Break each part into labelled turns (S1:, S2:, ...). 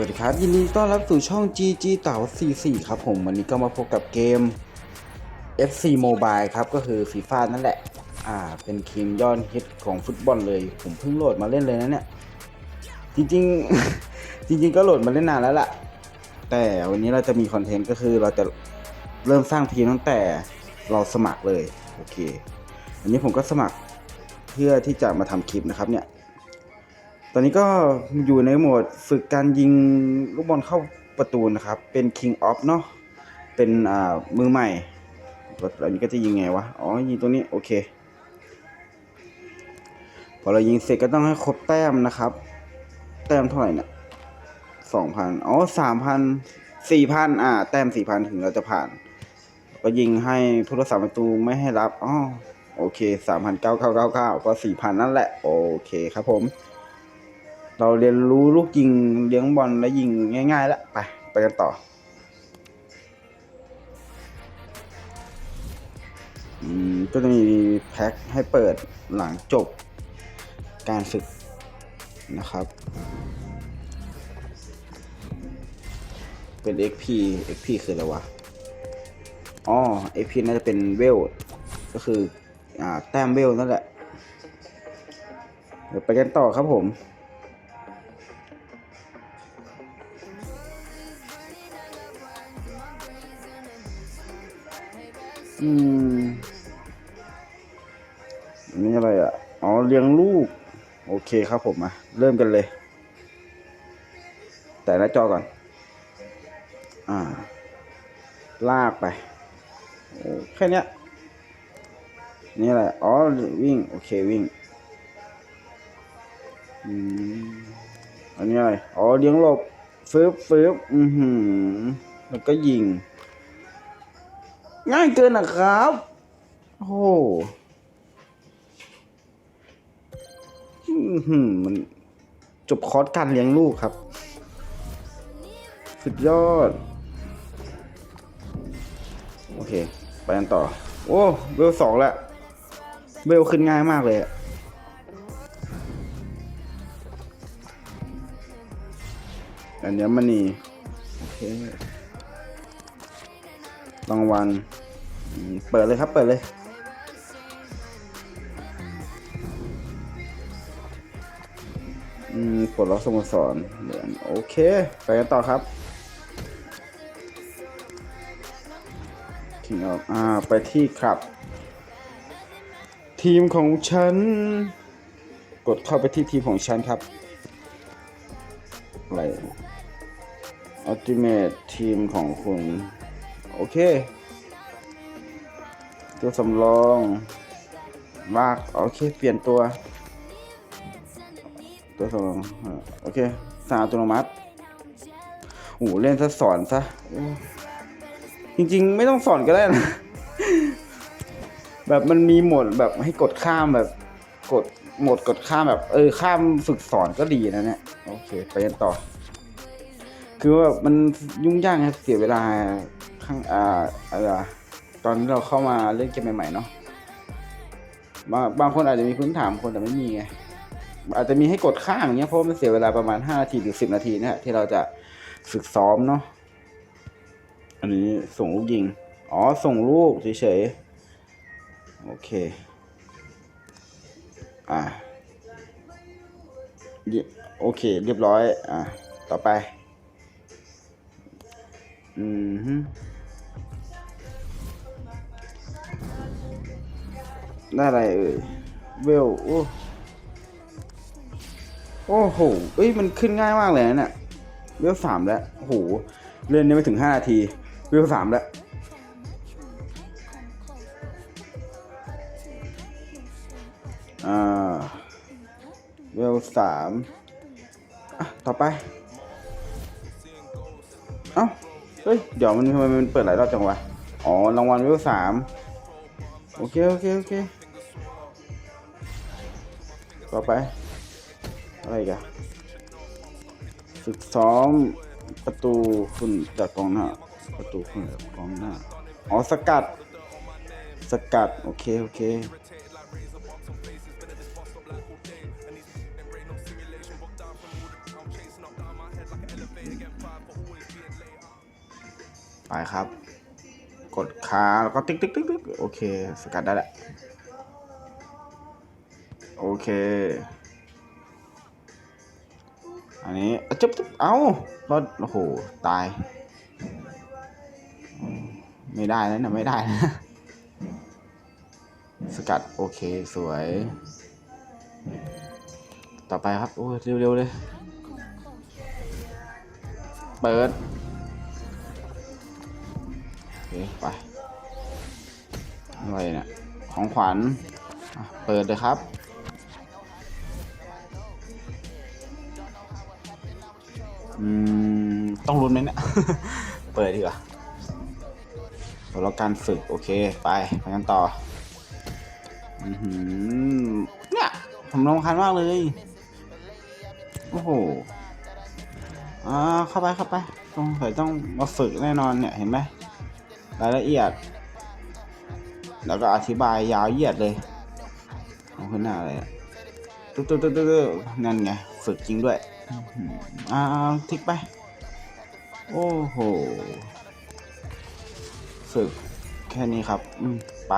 S1: วัสดีครับ ยินดีต้อนรับสู่ช่อง GG เต่า44 ครับผมวันนี้ก็มาพบกับเกม FC Mobile ครับ ก็คือฟีฟ่านั่นแหละ อ่า เป็นทีมยอดฮิตของฟุตบอลเลย ผมเพิ่งโหลดมาเล่นเลยนะเนี่ย จริงๆ จริง ๆ ก็โหลดมาเล่นนานแล้วล่ะ แต่วันนี้เราจะมีคอนเทนต์ก็คือเราจะเริ่มสร้างทีมตั้งแต่เราสมัครเลย โอเคอันนี้ผมก็สมัครเพื่อที่จะมาทำคลิปนะครับเนี่ย ตอนนี้ก็อยู่ในโหมดฝึกการยิงลูกบอลเข้าประตูนะครับ เป็น King of เนาะ เป็นอ่ามือใหม่แล้วนนี้ก็จะยิงไงวะ อ๋อ ยิงตัวนี้ โอเค พอเรายิงเสร็จก็ต้องให้ครบแต้มนะครับ แต้มเท่าไหร่เนี่ยสองพันอ๋อสามพันสี่พันอ่า แต้มสี่พันถึงเราจะผ่าน ก็ยิงให้ผู้รักษาประตูไม่ให้รับ อ๋อ โอเคสามพันเก้าเก้าเก้าเก้าก็สี่พันนั่นแหละ โอเคครับผม เราเรียนรู้ลูกยิงเลี้ยงบอลและยิงง่ายๆแล้วไปไปกันต่ออืมก็จะมีแพ็คให้เปิดหลังจบการฝึกนะครับ เป็น XP XP คืออะไรวะ อ๋อ XP น่าจะเป็นเวล ก็คือ อ่า แต้มเวลนั่นแหละ เดี๋ยวไปกันต่อครับผม อืมนนี่อะไรอะ อ๋อเลี้ยงลูก โอเคครับผมมาเริ่มกันเลย แต่หน้าจอก่อน อ่า ลากไป โอ้แค่เนี้ยนี่อะไร อ๋อ วิ่ง โอเควิ่ง อืม อันนี้อะไร อ๋อเลี้ยงหลบฟืบฟืบอือหือแล้วก็ยิง ง่ายเกินนะครับ โอ้โหมันจบคอร์สการเลี้ยงลูกครับ สุดยอด โอเค ไปกันต่อ โอ้เวลสองแล้วเวลขึ้นง่ายมากเลยอะอันนี้มันนี่โอเครางวัล เปิดเลยครับ เปิดเลยอืมปลดล็อกสโมสรเหรียญโอเค ไปกันต่อครับ King of อ่า ไปที่ครับ ทีมของฉัน กดเข้าไปที่ทีมของฉันครับ อะไร Ultimate ทีมของคุณ โอเค ตัวสำรองลากโอเค เปลี่ยนตัว ตัวสำรองโอเคสามอัตโนมัติโอ้เล่นซะสอนซะจริงๆ ไม่ต้องสอนก็ได้นะ แบบมันมีหมดแบบให้กดข้ามแบบกดหมดกดข้ามแบบ เออข้ามฝึกสอนก็ดีนะเนี่ยโอเค ไปกันต่อ คือว่ามันยุ่งยากครับเสียเวลาข้างอ่าอะไรวะ ตอนที่เราเข้ามาเล่นเกมใหม่ๆเนาะบางบางคนอาจจะมีพื้นฐานบางคนแต่ไม่มีไงอาจจะมีให้กดข้างเงี้ยเพราะว่ามันเสียเวลาประมาณห้านาทีถึงสิบนาทีนะฮะที่เราจะฝึกซ้อมเนาะอันนี้ส่งลูกยิง อ๋อส่งลูกเฉยๆโอเค อ่าโอเค เรียบร้อย อ่าต่อไป อืม ได้อะไรเอ่ยเวลโอ้โอ้โหเอ้ย มันขึ้นง่ายมากเลยนะเนี่ย เวลสามแล้วโอ้โห เล่นได้ไม่ถึงห้านาที เวลสามแล้ว อ่า เวลสามอะ ต่อไป เอ้า เฮ้ย เดี๋ยวมันทำไมมันเปิดหลายรอบจังวะ อ๋อ รางวัลเวลสามโอเค โอเค โอเค ต่อไป อะไรกันฝึกซ้อมประตูคุณจากกองหน้า ประตูคุณจากกองหน้า อ๋อสกัด สกัด โอเค โอเคไปครับ กดค้าแล้วก็ติ๊กติ๊กติ๊กติ๊กโอเค สกัดได้แหละ เค อันนี้จุ๊บจุ๊บเอ้ารอดโอ้โห ตาย ไม่ได้แล้วนะ ไม่ได้นะ สกัด โอเค สวย ต่อไปครับ โอ้ยเร็ว ๆ เลย เปิด โอเค ไปอะไรเนี่ยของขวัญเปิดเลยครับ อืม ต้องลุ้นไหมเนี่ย เปิดดีกว่าเดี๋ยวเราการฝึก โอเค ไปไปกันต่อ อือเนี่ย ผมรำคาญมากเลย โอ้โหอ่าเข้าไปเข้าไปต้องใส่ต้องมาฝึกแน่นอนเนี่ย เห็นไหมรายละเอียด แล้วก็อธิบายยาวเหยียดเลยเอาขึ้นหน้าอะไรอะตุ๊ดตุ๊ดตุ๊ดตุ๊ดนั่นไง ฝึกจริงด้วย อ่าทิกไป โอ้โห ฝึกแค่นี้ครับ อืม ไป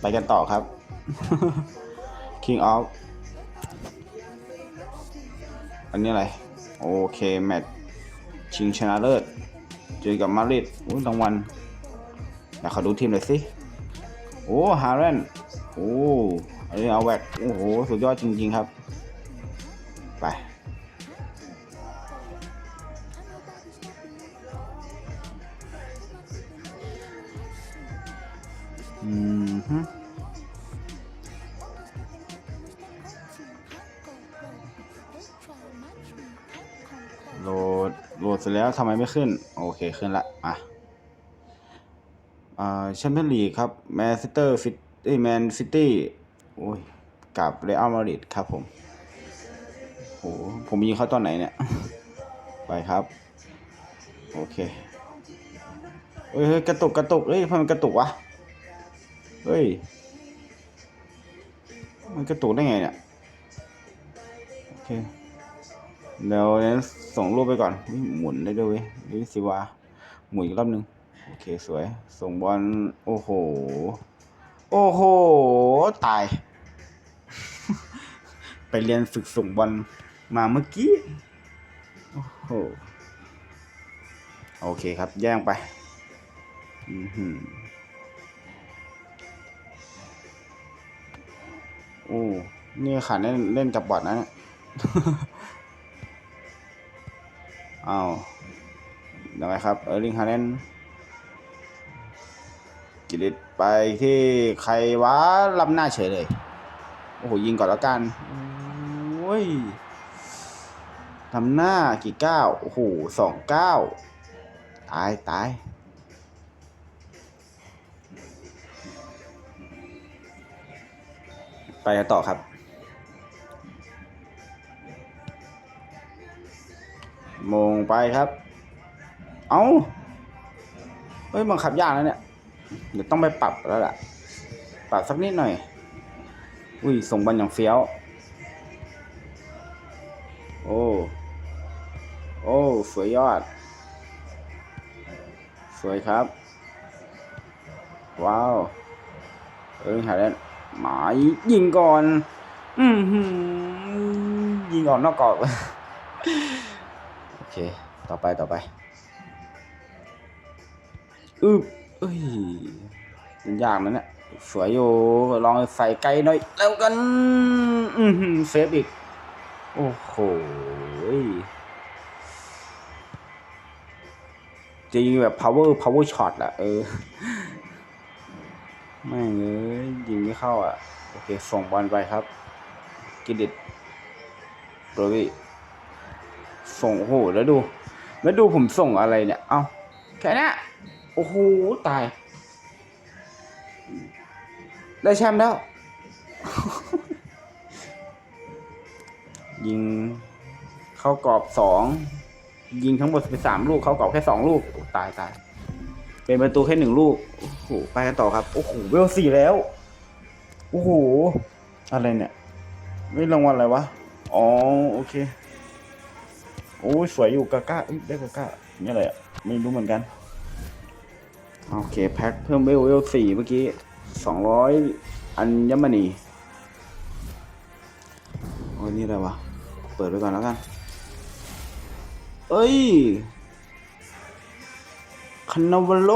S1: ไปกันต่อครับ King of อันนี้อะไร โอเค แมตช์ชิงชนะเลิศ เจอกับมาริดอุ้ยรางวัลอยากขอดูทีมหน่อยสิ โอ้ ฮาร์เรนโอ้ อันนี้เอาแวกโอ้โห สุดยอดจริง ๆ ครับ โหลด โหลดเสร็จแล้วทำไมไม่ขึ้น โอเค ขึ้นละอะอ่าแชมเปี้ยนลีกครับ แมนซิเตอร์ฟิตเอ้แมนซิตี้โอ้ยกับเรอัลมาดริดครับผมโหผมยิงเขาตอนไหนเนี่ย ไปครับ โอเคเฮ้ยกระตุกกระตุกเฮ้ยทำไมกระตุกวะ เฮ้ย มันกระตุกได้ไงเนี่ย โอเค เดี๋ยวนั้นส่งรูปไปก่อนหมุนได้ด้วยเว้ยดูสิวาหมุนอีกรอบนึง โอเคสวย ส่งบอล โอ้โห โอ้โห ตาย ไปเรียนฝึกส่งบอลมาเมื่อกี้ โอ้โห โอเคครับ แย่งไป อือหือ อ้นี่ขาเล่นเล่นกับบอทนะเนี่ยอ้าวยังไงครับ เออร์ลิงฮาเลนกิริตไปที่ใครวะลำหน้าเฉยเลย โอ้โห ยิงก่อนแล้วกัน โอ้ยทำหน้ากี่ก้าวโอ้โหสองก้าวตาย ตาย ไปกันต่อครับ มงไปครับ เอาเฮ้ยบังคับยากแล้วเนี่ย เดี๋ยวต้องไปปรับแล้วล่ะ ปรับสักนิดหน่อย อุ้ย ส่งบอลอย่างเฟี้ยว โอ้ โอ้ สวยยอด สวยครับ ว้าว เอ้ยหาได้ว หมายยิงก่อน อืมยิงออกนอกกรอบโอเค ต่อไปต่อไปอึบเอ้ยมันยากนะเนี่ยสวยอยู่ลองใส่ไกลหน่อย แล้วกัน อือหือเซฟอีก โอ้โหจะยิงแบบ power power shot อะเออ ไม่เอ้ยยิงไม่เข้าอะ โอเค ส่งบอลไปครับ กิดิตโรบิส่งโอ้โหแล้วดู แล้วดูผมส่งอะไรเนี่ย เอาแค่นี้โอ้โห ตาย ได้แชมป์แล้ว ยิงเข้ากรอบสอง ยิงทั้งหมดเป็นสามลูก เข้ากรอบแค่สองลูก ตายตาย เป็นประตูแค่หนึ่งลูก โอ้โห ไปกันต่อครับ โอ้โห เวลสี่แล้ว โอ้โห อะไรเนี่ยไม่รางวัลอะไรวะ อ๋อ โอเค โอ้ยสวยอยู่กาก้าได้กาก้านี่อะไรอะ ไม่รู้เหมือนกัน โอเค แพ็คเพิ่มเวลเวลสี่เมื่อกี้สองร้อยอัญมณีโอ้ยนี่อะไรวะ เปิดไปก่อนแล้วกัน เอ้ย คานาวาโล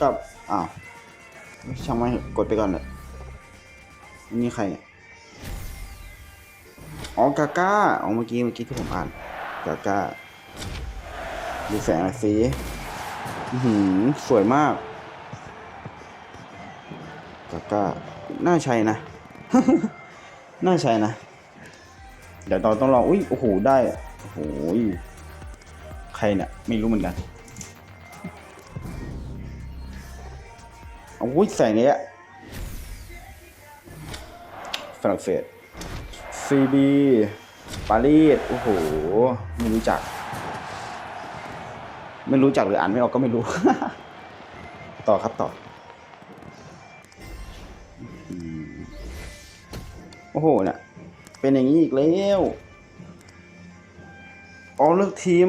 S1: กับ อ้าว ช่างไม่กดไปก่อนเลยนี่ใครอ๋อกาก้าอ๋อเมื่อกี้เมื่อกี้ที่ผมอ่านกาก้าดูแสงสิอื้อหือสวยมากกาก้าน่าใช่นะ น่าใช่นะ เดี๋ยวเราต้องลอง อุ้ย โอ้โห ได้ โอ้โห ใครเนี่ย ไม่รู้เหมือนกัน อุ้ยใส่เนี้ยฝรั่งเศส CB ปารีสโอ้โห ไม่รู้จัก ไม่รู้จักหรืออ่านไม่ออกก็ไม่รู้ ต่อครับต่อ โอ้โหเนี่ยเป็นอย่างนี้อีกแล้วเอาเลือกทีม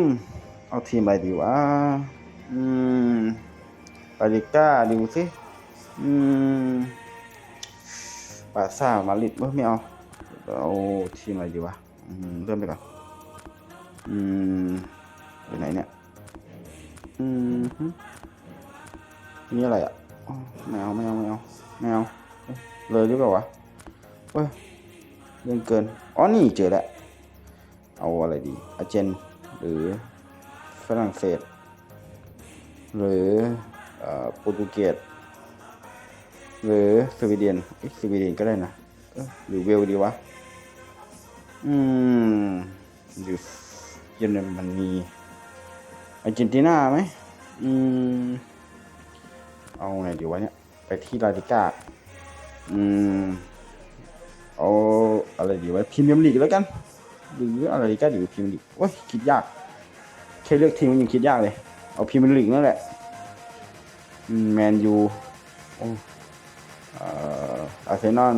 S1: เอาทีมอะไรดีวะ อืมปาริก้าดูสิ อืมปาซ่ามาดริดเอ้ยไม่เอาเอาทีมอะไรดีวะเริ่มไปก่อน อืมไปไหนเนี่ย อืมนี่อะไรอะอ๋อไม่เอาไม่เอาไม่เอาไม่เอาเลยหรือเปล่าวะเฮ้ยเรื่องเกิน อ๋อ นี่เจอแล้ว เอาอะไรดี อาเจน หรือฝรั่งเศส หรือเอ่อโปรตุเกส หรือสวีเดนอสวีเดนก็ได้นะหรือเวลดีวะ อืมอยู่เยอรมนีอาร์เจนตินาไหมอืม เอาไงดีวะเนี่ย ไปที่ลาลิก้า อืม เอาอะไรดีวะพรีเมียร์ลีกแล้วกัน หรืออะไรดีก็หรือพรีเมียร์ลีกโอ้ยคิดยาก แค่เลือกทีมมันยังคิดยากเลย เอาพรีเมียร์ลีกนั่นแหละ แมนยูโอ้ อาร์เซนอล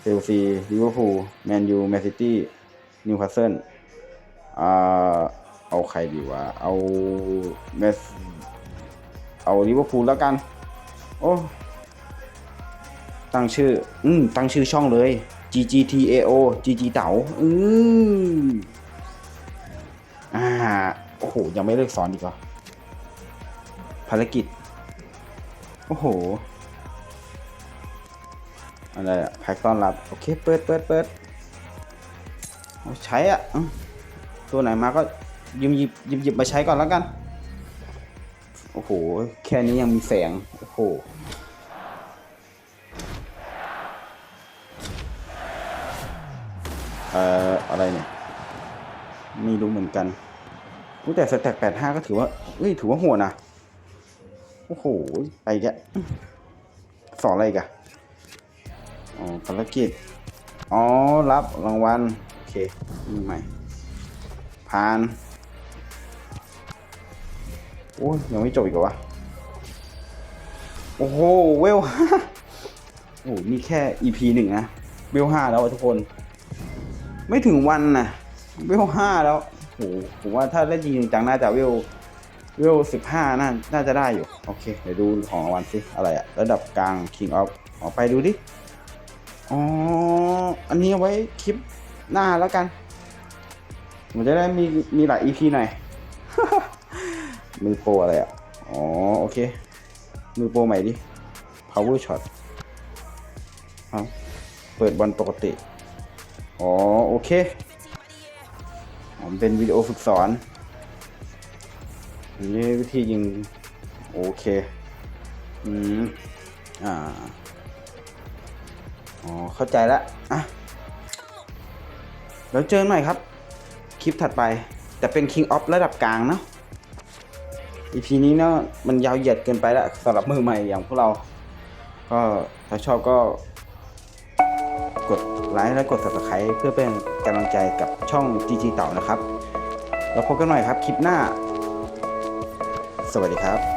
S1: เชลซีลิเวอร์พูลแมนยูแมนซิตี้นิวคาสเซิลเอาใครดีวะ เอาเมสเอาลิเวอร์พูลแล้วกัน โอ้ ตั้งชื่อ อืม ตั้งชื่อช่องเลย GGTAO GG เต๋าอืมอ่า โอ้โห ยังไม่เลิกสอนอีกเหรอภารกิจ โอ้โห อะไรอะแพ็กต้อนรับ โอเค เปิดเปิดเปิดเอาใช้อะตัวไหนมาก็ยิบหยิบหยิบหยิบมาใช้ก่อนแล้วกัน โอ้โห แค่นี้ยังมีแสง โอ้โหเอ่ออะไรเนี่ยไม่รู้เหมือนกันอุ๊ยแต่สแต็กแปดห้าก็ถือว่าเอ้ยถือว่าโหดนะ โอ้โห ไปแกะสอนอะไรกัน อ๋อภารกิจ อ๋อ รับรางวัล โอเคมีใหม่ ผ่าน โอ้ยยังไม่จบอีกเหรอวะ โอ้โห เวลโอ้นี่แค่ EP หนึ่งนะ เวลห้าแล้วทุกคน ไม่ถึงวันนะเวลห้าแล้วโอ้โหผมว่าถ้าเล่นจริงจังน่าจะเวลเวลสิบห้าน่าน่าจะได้อยู่ โอเค เดี๋ยวดูของรางวัลสิ อะไรอะระดับกลาง King of ออกไปดูดิ อ๋อ อันนี้เอาไว้คลิปหน้าแล้วกันผมจะได้มีมีหลาย EP หน่อย มือโปรอะไรอะ อ๋อ โอเค มือโปรใหม่ดิ power shot เอาเปิดบอลปกติ อ๋อ โอเคอ๋อมันเป็นวิดีโอฝึกสอน นี่วิธียิง โอเค อืม อ่า อ๋อ เข้าใจแล้วอะแล้วเจอกันใหม่ครับ คลิปถัดไป แต่เป็น King of ระดับกลางเนาะ EP นี้เนาะมันยาวเหยียดเกินไปแล้วสำหรับมือใหม่อย่างพวกเรา ก็ถ้าชอบก็ กดไลค์และกด subscribe เพื่อเป็นกำลังใจกับช่อง GG เต่านะครับ แล้วพบกันใหม่ครับคลิปหน้า สวัสดีครับ